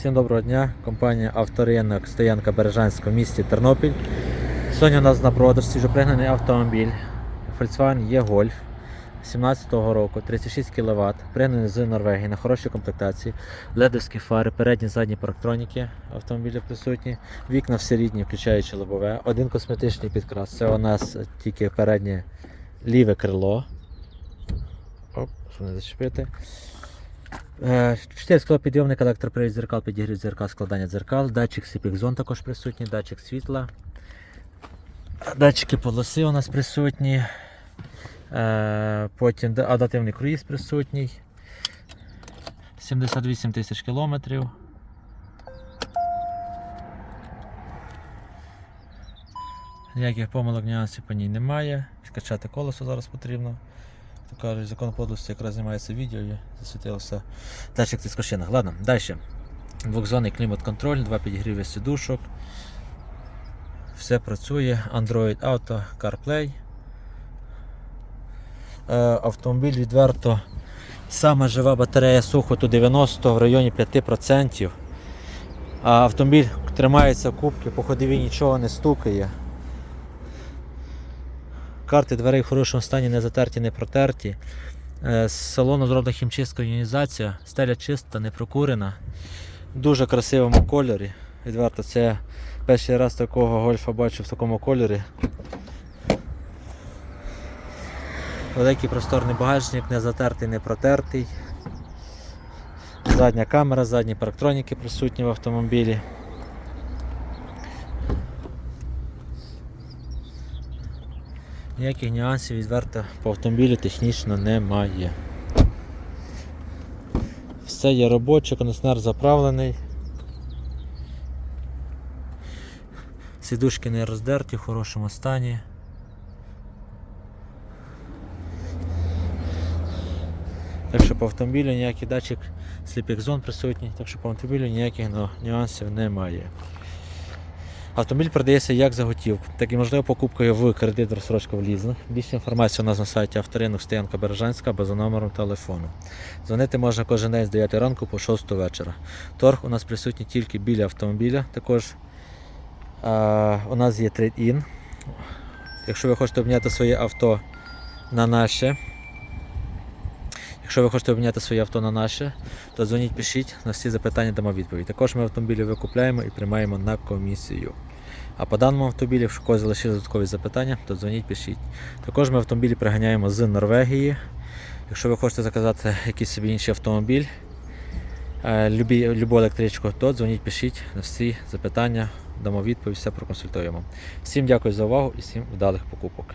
Всім доброго дня. Компанія Авторинок Стоянка Бережанська в місті Тернопіль. Сьогодні у нас на продаж свіжопригнаний автомобіль Volkswagen E-Golf 17-го року, 36 кВт, пригнаний з Норвегії на хорошій комплектації, ледовські фари, передні задні парктроніки автомобіля присутні, вікна всі рідні, включаючи лобове, один косметичний підкрас. Це у нас тільки переднє ліве крило. Оп, щоб не зачепити. Е, Чотири склопідйомник, електропривід дзеркал, підігрів дзеркал, складання дзеркал, датчик сіпікзон також присутній, датчик світла. Датчики полоси у нас присутні. Е, Потім да- адаптивний круїз присутній. 78 тисяч кілометрів. Ніяких помилок нюансів по ній немає. Скачати колесо зараз потрібно. Кажуть, закон подлості якраз знімається відео і засвітилося датчик тискошинах. Ладно, далі. Двохзонний клімат-контроль, два підігріви сідушок. Все працює. Android Auto, CarPlay. Е, автомобіль відверто. Саме жива батарея сухоту 90 в районі 5%. А автомобіль тримається в кубки, по ходові нічого не стукає. Карти дверей в хорошому стані, не затерті, не протерті. Е, З салону зроблена хімчистка іонізація, стеля чиста, не прокурена. В дуже красивому кольорі. Відверто, це перший раз такого гольфа бачу в такому кольорі. Великий просторний багажник, не затертий, не протертий. Задня камера, задні парктроніки присутні в автомобілі. Ніяких нюансів відверто по автомобілю технічно немає. Все є робоче, кондиціонер заправлений. Сідушки не роздерті, в хорошому стані. Так що по автомобілю ніякий датчик сліпих зон присутній, так що по автомобілю ніяких нюансів немає. Автомобіль продається як за готівку, так і можливо покупкою в кредит розсрочка в лізинг. Більше інформації у нас на сайті авторинок Стоянка Бережанська або за номером телефону. Дзвонити можна кожен день з 9 ранку по 6 вечора. Торг у нас присутній тільки біля автомобіля. Також а, у нас є трейд-ін. Якщо ви хочете обміняти своє авто на наше, Якщо ви хочете обміняти своє авто на наше, то дзвоніть, пишіть, на всі запитання дамо відповідь. Також ми автомобілі викупляємо і приймаємо на комісію. А по даному автомобілі, якщо когось залишили додаткові запитання, то дзвоніть, пишіть. Також ми автомобілі приганяємо з Норвегії. Якщо ви хочете заказати якийсь собі інший автомобіль, е, любі, любу електричку, то дзвоніть, пишіть на всі запитання, дамо відповідь, все проконсультуємо. Всім дякую за увагу і всім вдалих покупок.